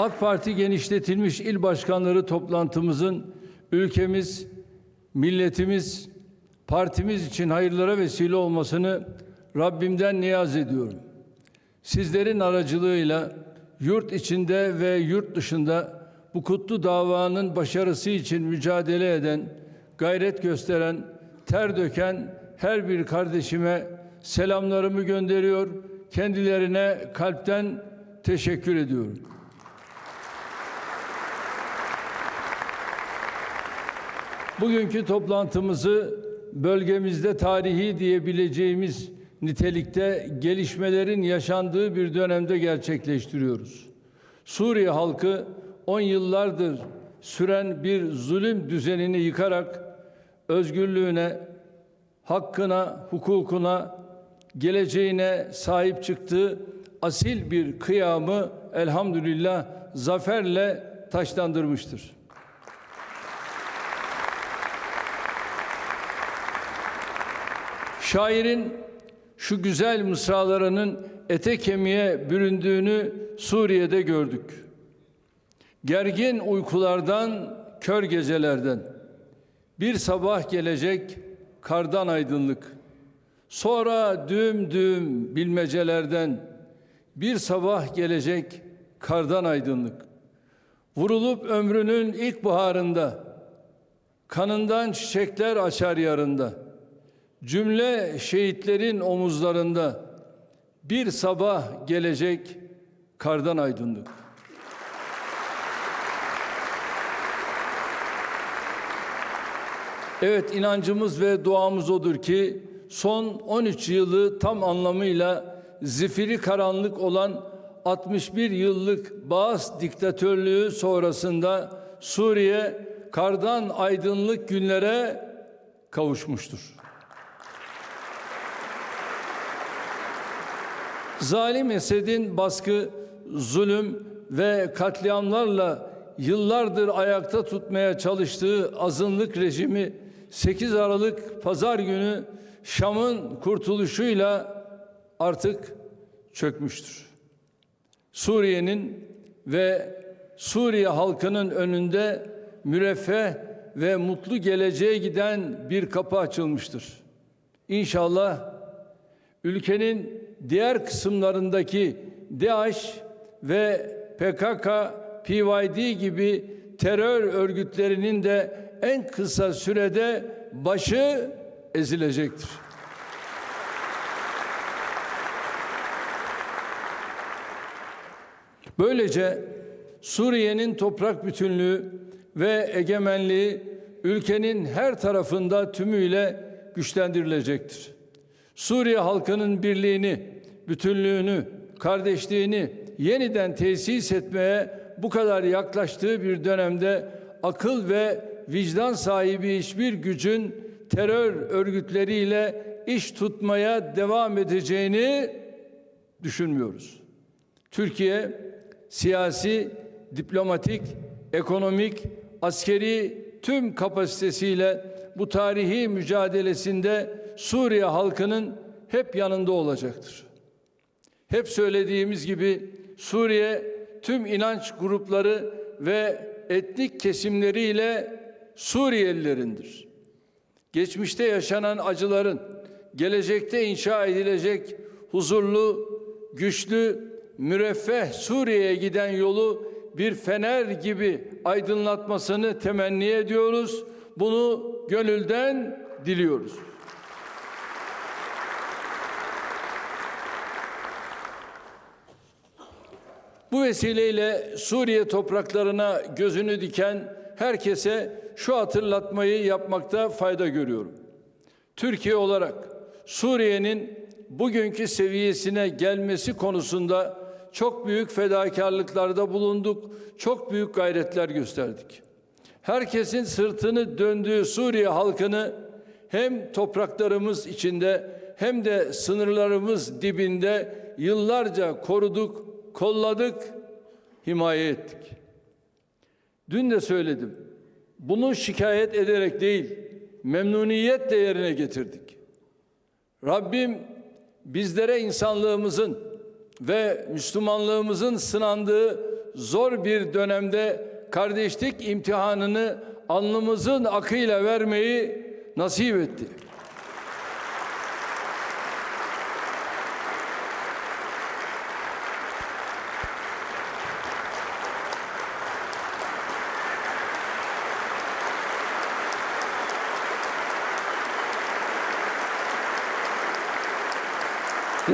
AK Parti genişletilmiş il başkanları toplantımızın ülkemiz, milletimiz, partimiz için hayırlara vesile olmasını Rabbimden niyaz ediyorum. Sizlerin aracılığıyla yurt içinde ve yurt dışında bu kutlu davanın başarısı için mücadele eden, gayret gösteren, ter döken her bir kardeşime selamlarımı gönderiyor. Kendilerine kalpten teşekkür ediyorum. Bugünkü toplantımızı bölgemizde tarihi diyebileceğimiz nitelikte gelişmelerin yaşandığı bir dönemde gerçekleştiriyoruz. Suriye halkı 10 yıllardır süren bir zulüm düzenini yıkarak özgürlüğüne, hakkına, hukukuna, geleceğine sahip çıktığı asil bir kıyamı elhamdülillah zaferle taşlandırmıştır. Şairin şu güzel mısralarının ete kemiğe büründüğünü Suriye'de gördük. Gergin uykulardan, kör gecelerden bir sabah gelecek kardan aydınlık. Sonra düğüm düğüm bilmecelerden bir sabah gelecek kardan aydınlık. Vurulup ömrünün ilk baharında kanından çiçekler açar yarında. Cümle şehitlerin omuzlarında bir sabah gelecek kardan aydınlık. Evet inancımız ve duamız odur ki son 13 yılı tam anlamıyla zifiri karanlık olan 61 yıllık Baas diktatörlüğü sonrasında Suriye kardan aydınlık günlere kavuşmuştur. Zalim Esed'in baskı, zulüm ve katliamlarla yıllardır ayakta tutmaya çalıştığı azınlık rejimi 8 Aralık pazar günü Şam'ın kurtuluşuyla artık çökmüştür. Suriye'nin ve Suriye halkının önünde müreffeh ve mutlu geleceğe giden bir kapı açılmıştır. İnşallah ülkenin diğer kısımlarındaki DAEŞ ve PKK, PYD gibi terör örgütlerinin de en kısa sürede başı ezilecektir. Böylece Suriye'nin toprak bütünlüğü ve egemenliği ülkenin her tarafında tümüyle güçlendirilecektir. Suriye halkının birliğini, bütünlüğünü, kardeşliğini yeniden tesis etmeye bu kadar yaklaştığı bir dönemde akıl ve vicdan sahibi hiçbir gücün terör örgütleriyle iş tutmaya devam edeceğini düşünmüyoruz. Türkiye siyasi, diplomatik, ekonomik, askeri tüm kapasitesiyle bu tarihi mücadelesinde Suriye halkının hep yanında olacaktır. Hep söylediğimiz gibi Suriye tüm inanç grupları ve etnik kesimleriyle Suriyelilerindir. Geçmişte yaşanan acıların gelecekte inşa edilecek huzurlu, güçlü, müreffeh Suriye'ye giden yolu bir fener gibi aydınlatmasını temenni ediyoruz. Bunu gönülden diliyoruz. Bu vesileyle Suriye topraklarına gözünü diken herkese şu hatırlatmayı yapmakta fayda görüyorum. Türkiye olarak Suriye'nin bugünkü seviyesine gelmesi konusunda çok büyük fedakarlıklarda bulunduk, çok büyük gayretler gösterdik. Herkesin sırtını döndüğü Suriye halkını hem topraklarımız içinde hem de sınırlarımız dibinde yıllarca koruduk, kolladık, himaye ettik. Dün de söyledim. Bunu şikayet ederek değil, memnuniyetle yerine getirdik. Rabbim bizlere insanlığımızın ve Müslümanlığımızın sınandığı zor bir dönemde kardeşlik imtihanını alnımızın akıyla vermeyi nasip etti.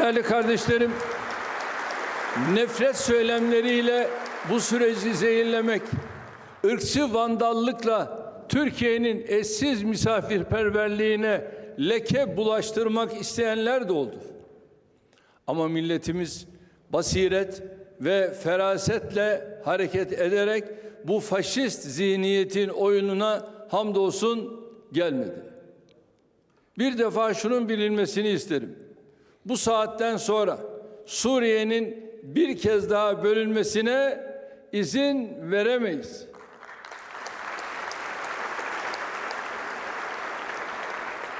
Değerli kardeşlerim, nefret söylemleriyle bu süreci zehirlemek, ırkçı vandallıkla Türkiye'nin eşsiz misafirperverliğine leke bulaştırmak isteyenler de oldu. Ama milletimiz basiret ve ferasetle hareket ederek bu faşist zihniyetin oyununa hamdolsun gelmedi. Bir defa şunun bilinmesini isterim. Bu saatten sonra Suriye'nin bir kez daha bölünmesine izin veremeyiz.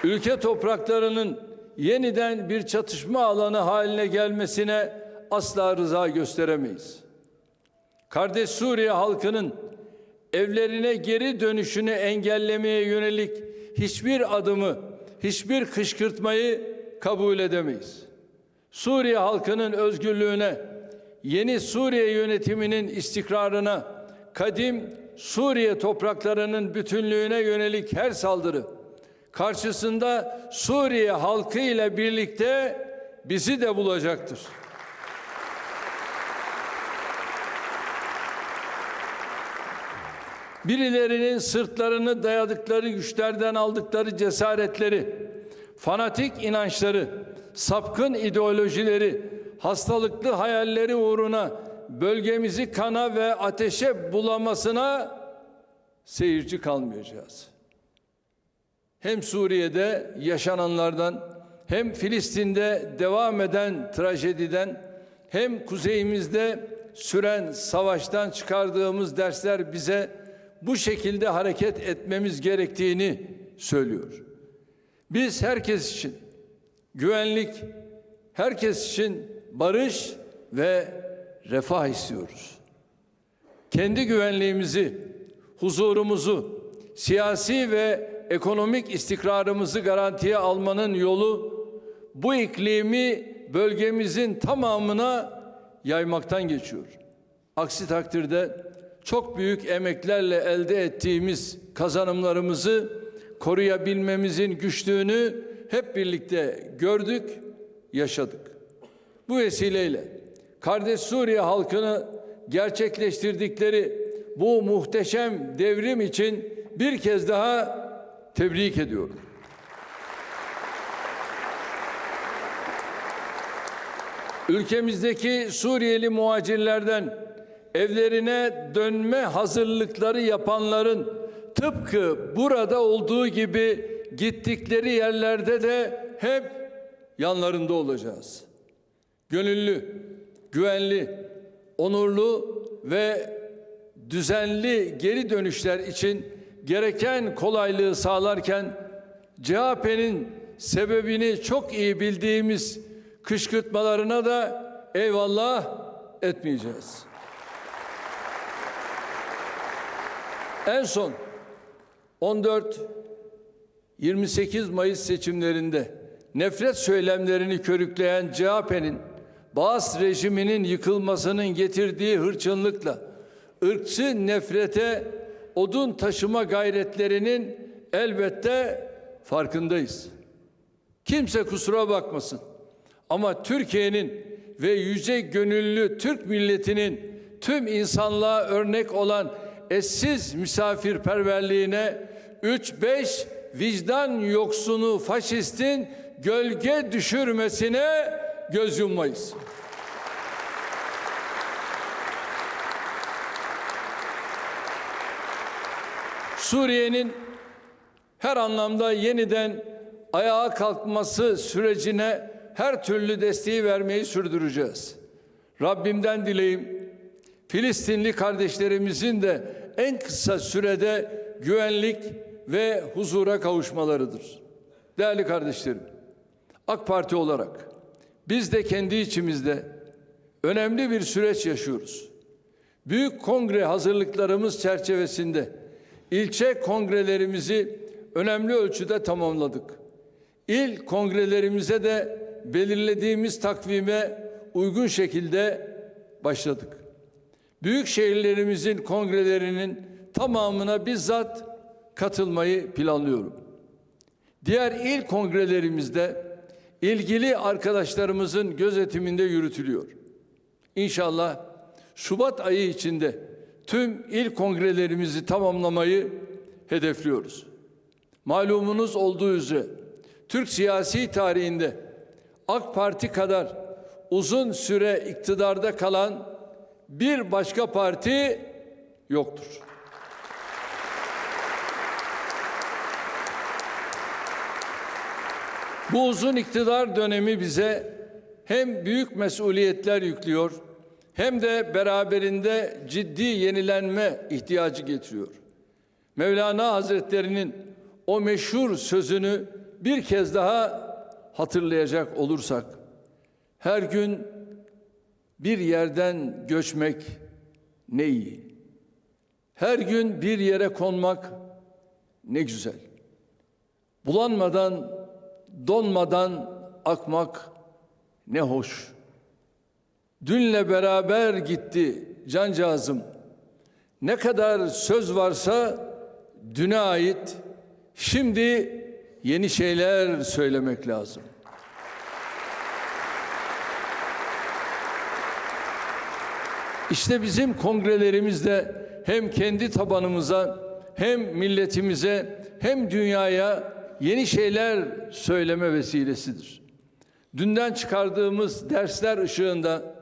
Ülke topraklarının yeniden bir çatışma alanı haline gelmesine asla rıza gösteremeyiz. Kardeş Suriye halkının evlerine geri dönüşünü engellemeye yönelik hiçbir adımı, hiçbir kışkırtmayı kabul edemeyiz. Suriye halkının özgürlüğüne, yeni Suriye yönetiminin istikrarına, kadim Suriye topraklarının bütünlüğüne yönelik her saldırı karşısında Suriye halkı ile birlikte bizi de bulacaktır. Birilerinin sırtlarını dayadıkları güçlerden aldıkları cesaretleri, fanatik inançları, sapkın ideolojileri, hastalıklı hayalleri uğruna bölgemizi kana ve ateşe bulamasına seyirci kalmayacağız. Hem Suriye'de yaşananlardan hem Filistin'de devam eden trajediden hem kuzeyimizde süren savaştan çıkardığımız dersler bize bu şekilde hareket etmemiz gerektiğini söylüyor. Biz herkes için güvenlik, herkes için barış ve refah istiyoruz. Kendi güvenliğimizi, huzurumuzu, siyasi ve ekonomik istikrarımızı garantiye almanın yolu bu iklimi bölgemizin tamamına yaymaktan geçiyor. Aksi takdirde çok büyük emeklerle elde ettiğimiz kazanımlarımızı koruyabilmemizin güçlüğünü hep birlikte gördük, yaşadık. Bu vesileyle kardeş Suriye halkını gerçekleştirdikleri bu muhteşem devrim için bir kez daha tebrik ediyorum. Ülkemizdeki Suriyeli muhacirlerden evlerine dönme hazırlıkları yapanların tıpkı burada olduğu gibi gittikleri yerlerde de hep yanlarında olacağız. Gönüllü, güvenli, onurlu ve düzenli geri dönüşler için gereken kolaylığı sağlarken CHP'nin sebebini çok iyi bildiğimiz kışkırtmalarına da eyvallah etmeyeceğiz. En son 14 28 Mayıs seçimlerinde nefret söylemlerini körükleyen CHP'nin Bağız rejiminin yıkılmasının getirdiği hırçınlıkla ırkçı nefrete odun taşıma gayretlerinin elbette farkındayız. Kimse kusura bakmasın. Ama Türkiye'nin ve yüce gönüllü Türk milletinin tüm insanlığa örnek olan eşsiz misafirperverliğine 3-5 vicdan yoksunu faşistin gölge düşürmesine göz yummayız. Suriye'nin her anlamda yeniden ayağa kalkması sürecine her türlü desteği vermeyi sürdüreceğiz. Rabbimden dileyim Filistinli kardeşlerimizin de en kısa sürede güvenlik ve huzura kavuşmalarıdır. Değerli kardeşlerim, AK Parti olarak biz de kendi içimizde önemli bir süreç yaşıyoruz. Büyük kongre hazırlıklarımız çerçevesinde ilçe kongrelerimizi önemli ölçüde tamamladık. İl kongrelerimize de belirlediğimiz takvime uygun şekilde başladık. Büyük şehirlerimizin kongrelerinin tamamına bizzat katılmayı planlıyorum. Diğer il kongrelerimizde ilgili arkadaşlarımızın gözetiminde yürütülüyor. İnşallah Şubat ayı içinde tüm il kongrelerimizi tamamlamayı hedefliyoruz. Malumunuz olduğu üzere Türk siyasi tarihinde AK Parti kadar uzun süre iktidarda kalan bir başka parti yoktur. Bu uzun iktidar dönemi bize hem büyük mesuliyetler yüklüyor hem de beraberinde ciddi yenilenme ihtiyacı getiriyor. Mevlana Hazretlerinin o meşhur sözünü bir kez daha hatırlayacak olursak her gün bir yerden göçmek ne iyi. Her gün bir yere konmak ne güzel. Bulanmadan, donmadan akmak ne hoş. Dünle beraber gitti cancağızım. Ne kadar söz varsa düne ait şimdi yeni şeyler söylemek lazım. İşte bizim kongrelerimizde hem kendi tabanımıza hem milletimize hem dünyaya yeni şeyler söyleme vesilesidir. Dünden çıkardığımız dersler ışığında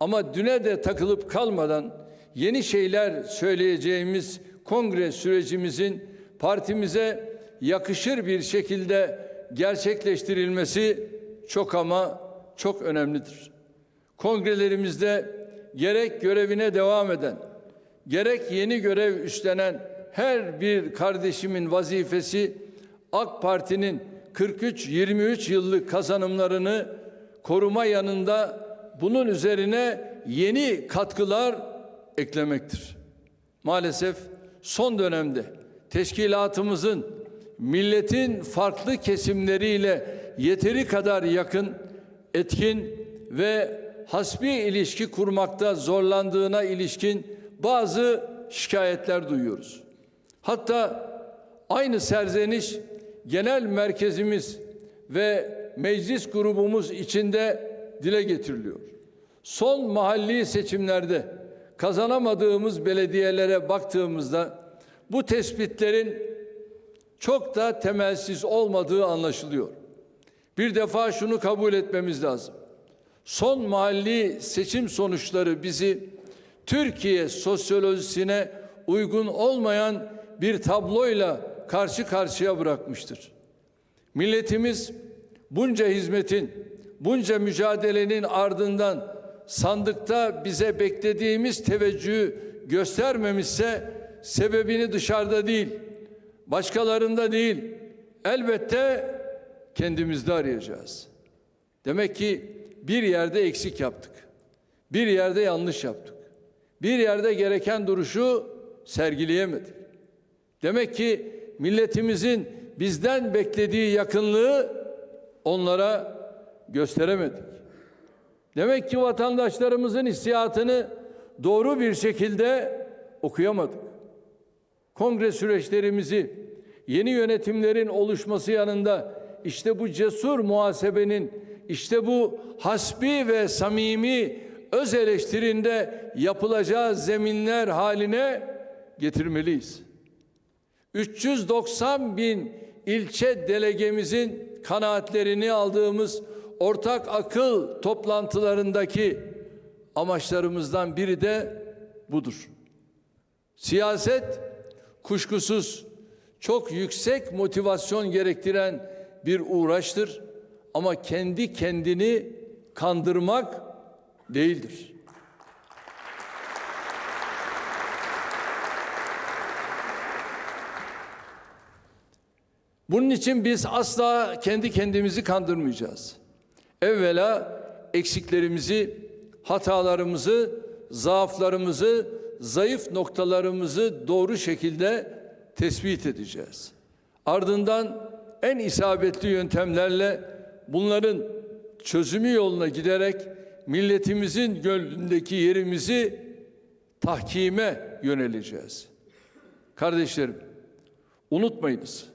ama düne de takılıp kalmadan yeni şeyler söyleyeceğimiz kongre sürecimizin partimize yakışır bir şekilde gerçekleştirilmesi çok ama çok önemlidir. Kongrelerimizde gerek görevine devam eden, gerek yeni görev üstlenen her bir kardeşimin vazifesi AK Parti'nin 43-23 yıllık kazanımlarını koruma yanında bunun üzerine yeni katkılar eklemektir. Maalesef son dönemde teşkilatımızın milletin farklı kesimleriyle yeteri kadar yakın, etkin ve hasbi ilişki kurmakta zorlandığına ilişkin bazı şikayetler duyuyoruz. Hatta aynı serzeniş genel merkezimiz ve meclis grubumuz içinde dile getiriliyor. Son mahalli seçimlerde kazanamadığımız belediyelere baktığımızda bu tespitlerin çok da temelsiz olmadığı anlaşılıyor. Bir defa şunu kabul etmemiz lazım. Son mahalli seçim sonuçları bizi Türkiye sosyolojisine uygun olmayan bir tabloyla karşı karşıya bırakmıştır. Milletimiz bunca hizmetin, bunca mücadelenin ardından sandıkta bize beklediğimiz teveccühü göstermemişse sebebini dışarıda değil, başkalarında değil, elbette kendimizde arayacağız. Demek ki bir yerde eksik yaptık. Bir yerde yanlış yaptık. Bir yerde gereken duruşu sergileyemedik. Demek ki milletimizin bizden beklediği yakınlığı onlara gösteremedik. Demek ki vatandaşlarımızın hissiyatını doğru bir şekilde okuyamadık. Kongre süreçlerimizi yeni yönetimlerin oluşması yanında işte bu cesur muhasebenin işte bu hasbi ve samimi öz eleştirinde yapılacağı zeminler haline getirmeliyiz. 390 bin ilçe delegemizin kanaatlerini aldığımız ortak akıl toplantılarındaki amaçlarımızdan biri de budur. Siyaset kuşkusuz çok yüksek motivasyon gerektiren bir uğraştır ama kendi kendini kandırmak değildir. Bunun için biz asla kendi kendimizi kandırmayacağız. Evvela eksiklerimizi, hatalarımızı, zaaflarımızı zayıf noktalarımızı doğru şekilde tespit edeceğiz. Ardından en isabetli yöntemlerle bunların çözümü yoluna giderek milletimizin gönlündeki yerimizi tahkime yöneleceğiz. Kardeşlerim, unutmayınız.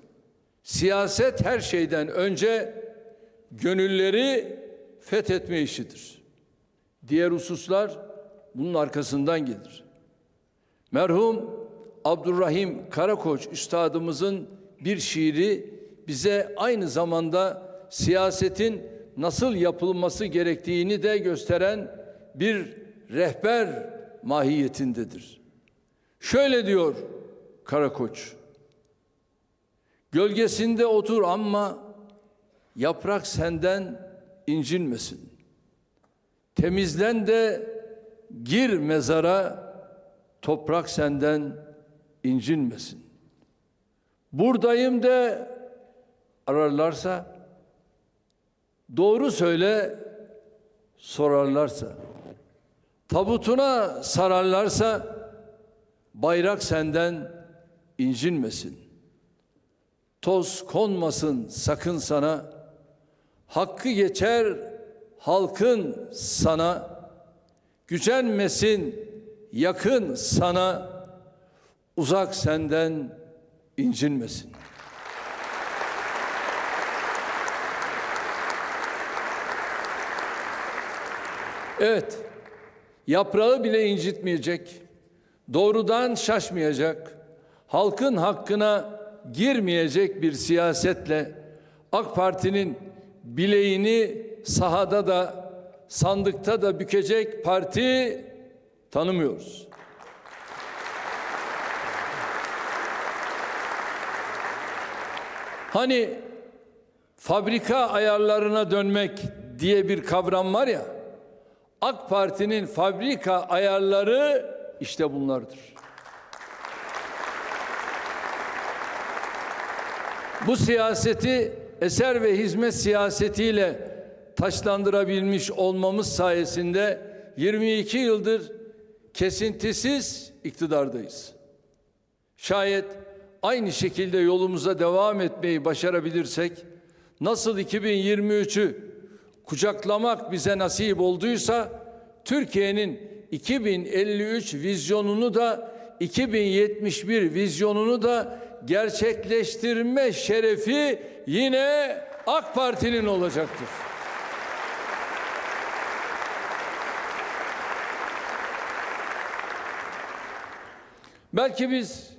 Siyaset her şeyden önce gönülleri fethetme işidir. Diğer hususlar bunun arkasından gelir. Merhum Abdurrahim Karakoç üstadımızın bir şiiri bize aynı zamanda siyasetin nasıl yapılması gerektiğini de gösteren bir rehber mahiyetindedir. Şöyle diyor Karakoç. Gölgesinde otur ama yaprak senden incinmesin. Temizlen de gir mezara toprak senden incinmesin. Buradayım de ararlarsa doğru söyle sorarlarsa tabutuna sararlarsa bayrak senden incinmesin. Toz konmasın sakın sana. Hakkı geçer halkın sana. Gücenmesin yakın sana. Uzak senden incinmesin. Evet, yaprağı bile incitmeyecek, doğrudan şaşmayacak, halkın hakkına girmeyecek bir siyasetle AK Parti'nin bileğini sahada da sandıkta da bükecek parti tanımıyoruz. Hani fabrika ayarlarına dönmek diye bir kavram var ya. AK Parti'nin fabrika ayarları işte bunlardır. Bu siyaseti eser ve hizmet siyasetiyle taşlandırabilmiş olmamız sayesinde 22 yıldır kesintisiz iktidardayız. Şayet aynı şekilde yolumuza devam etmeyi başarabilirsek nasıl 2023'ü kucaklamak bize nasip olduysa Türkiye'nin 2053 vizyonunu da 2071 vizyonunu da gerçekleştirme şerefi yine AK Parti'nin olacaktır. Belki biz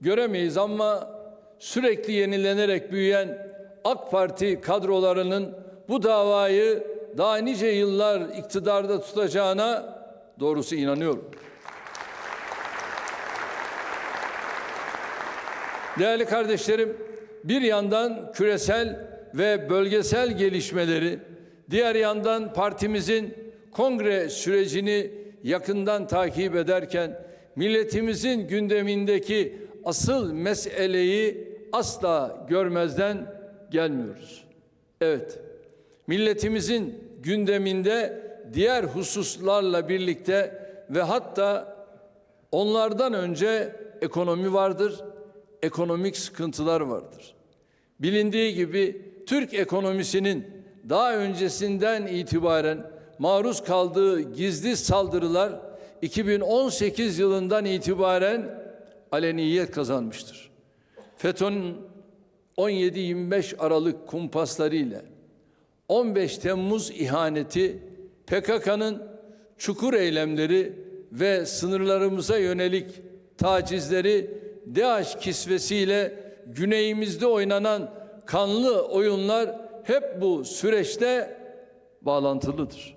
göremeyiz ama sürekli yenilenerek büyüyen AK Parti kadrolarının bu davayı daha nice yıllar iktidarda tutacağına doğrusu inanıyorum. Değerli kardeşlerim, bir yandan küresel ve bölgesel gelişmeleri, diğer yandan partimizin kongre sürecini yakından takip ederken milletimizin gündemindeki asıl meseleyi asla görmezden gelmiyoruz. Evet, milletimizin gündeminde diğer hususlarla birlikte ve hatta onlardan önce ekonomi vardır, ekonomik sıkıntılar vardır. Bilindiği gibi Türk ekonomisinin daha öncesinden itibaren maruz kaldığı gizli saldırılar 2018 yılından itibaren aleniyet kazanmıştır. FETÖ'nün 17-25 Aralık kumpasları ile 15 Temmuz ihaneti, PKK'nın çukur eylemleri ve sınırlarımıza yönelik tacizleri DAEŞ kisvesiyle güneyimizde oynanan kanlı oyunlar hep bu süreçte bağlantılıdır.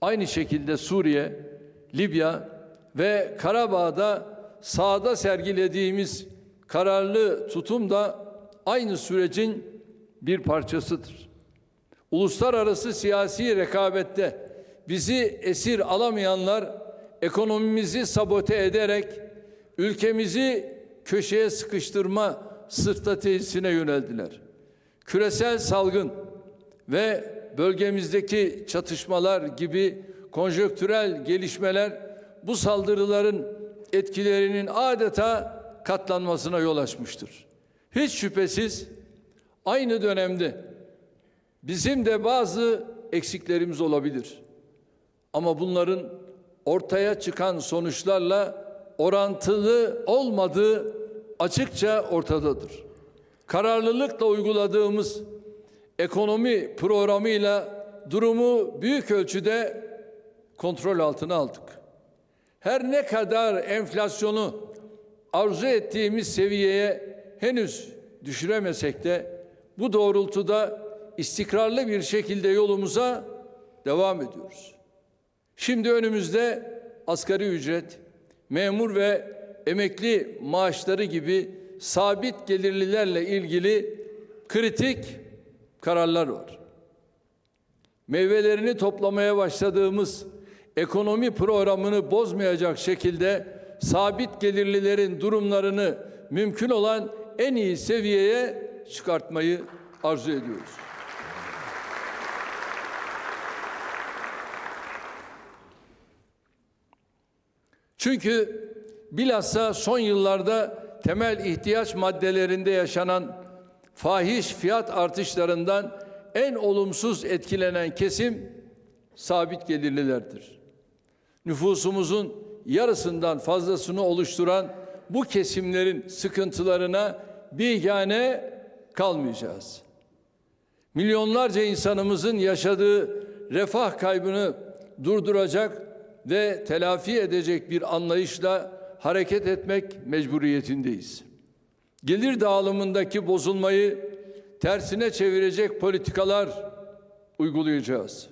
Aynı şekilde Suriye, Libya ve Karabağ'da sahada sergilediğimiz kararlı tutum da aynı sürecin bir parçasıdır. Uluslararası siyasi rekabette bizi esir alamayanlar ekonomimizi sabote ederek ülkemizi köşeye sıkıştırma stratejisine yöneldiler. Küresel salgın ve bölgemizdeki çatışmalar gibi konjöktürel gelişmeler bu saldırıların etkilerinin adeta katlanmasına yol açmıştır. Hiç şüphesiz aynı dönemde bizim de bazı eksiklerimiz olabilir. Ama bunların ortaya çıkan sonuçlarla orantılı olmadığı açıkça ortadadır. Kararlılıkla uyguladığımız ekonomi programıyla durumu büyük ölçüde kontrol altına aldık. Her ne kadar enflasyonu arzu ettiğimiz seviyeye henüz düşüremesek de bu doğrultuda istikrarlı bir şekilde yolumuza devam ediyoruz. Şimdi önümüzde asgari ücret, memur ve emekli maaşları gibi sabit gelirlilerle ilgili kritik kararlar var. Meyvelerini toplamaya başladığımız ekonomi programını bozmayacak şekilde sabit gelirlilerin durumlarını mümkün olan en iyi seviyeye çıkartmayı arzu ediyoruz. Çünkü bilhassa son yıllarda temel ihtiyaç maddelerinde yaşanan fahiş fiyat artışlarından en olumsuz etkilenen kesim sabit gelirlilerdir. Nüfusumuzun yarısından fazlasını oluşturan bu kesimlerin sıkıntılarına bigane kalmayacağız. Milyonlarca insanımızın yaşadığı refah kaybını durduracak ve telafi edecek bir anlayışla hareket etmek mecburiyetindeyiz. Gelir dağılımındaki bozulmayı tersine çevirecek politikalar uygulayacağız.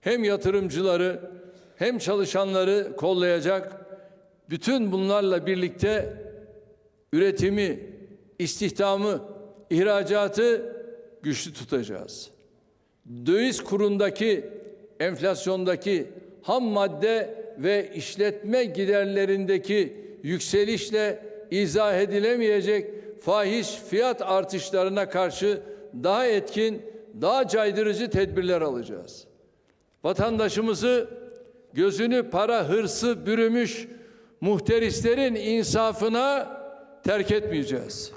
Hem yatırımcıları hem çalışanları kollayacak bütün bunlarla birlikte üretimi, istihdamı, ihracatı güçlü tutacağız. Döviz kurundaki enflasyondaki ham madde ve işletme giderlerindeki yükselişle izah edilemeyecek fahiş fiyat artışlarına karşı daha etkin, daha caydırıcı tedbirler alacağız. Vatandaşımızı gözünü para hırsı bürümüş muhterislerin insafına terk etmeyeceğiz.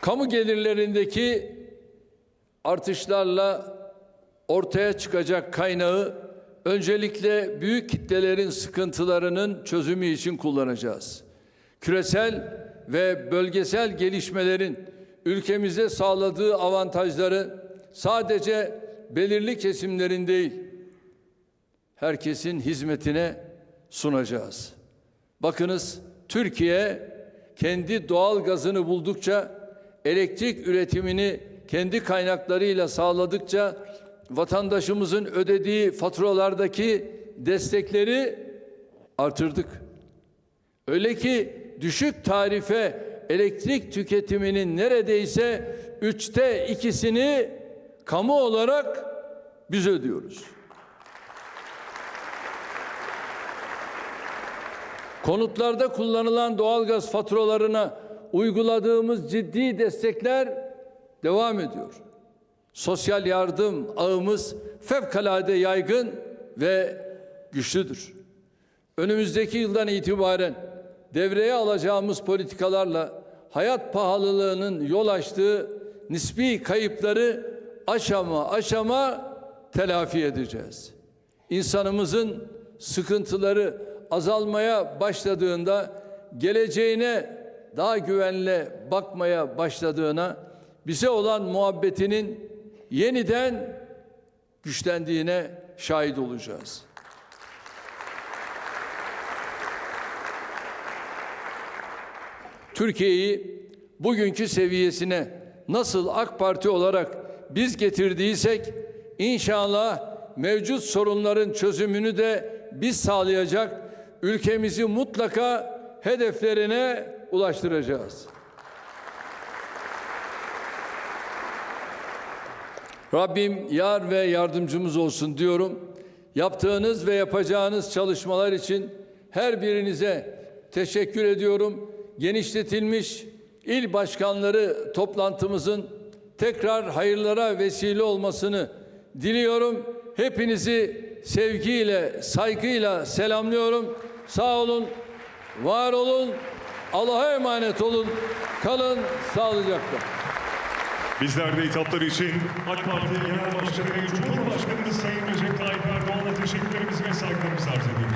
Kamu gelirlerindeki artışlarla ortaya çıkacak kaynağı öncelikle büyük kitlelerin sıkıntılarının çözümü için kullanacağız. Küresel ve bölgesel gelişmelerin ülkemize sağladığı avantajları sadece belirli kesimlerin değil, herkesin hizmetine sunacağız. Bakınız Türkiye kendi doğal gazını buldukça, elektrik üretimini kendi kaynaklarıyla sağladıkça vatandaşımızın ödediği faturalardaki destekleri artırdık. Öyle ki düşük tarife elektrik tüketiminin neredeyse üçte ikisini kamu olarak biz ödüyoruz. Konutlarda kullanılan doğalgaz faturalarına uyguladığımız ciddi destekler devam ediyor. Sosyal yardım ağımız fevkalade yaygın ve güçlüdür. Önümüzdeki yıldan itibaren devreye alacağımız politikalarla hayat pahalılığının yol açtığı nispi kayıpları aşama aşama telafi edeceğiz. İnsanımızın sıkıntıları azalmaya başladığında geleceğine daha güvenle bakmaya başladığına bize olan muhabbetinin yeniden güçlendiğine şahit olacağız. Türkiye'yi bugünkü seviyesine nasıl AK Parti olarak biz getirdiysek inşallah mevcut sorunların çözümünü de biz sağlayacak ülkemizi mutlaka hedeflerine ulaştıracağız. Rabbim yar ve yardımcımız olsun diyorum. Yaptığınız ve yapacağınız çalışmalar için her birinize teşekkür ediyorum. Genişletilmiş il başkanları toplantımızın tekrar hayırlara vesile olmasını diliyorum. Hepinizi sevgiyle, saygıyla selamlıyorum. Sağ olun, var olun, Allah'a emanet olun. Kalın sağlıcakla. Bizler de hitapları için AK Parti Genel Başkanı ve Cumhurbaşkanımız Sayın Recep Tayyip Erdoğan'a teşekkürlerimizi ve saygılarımızı arz ediyoruz.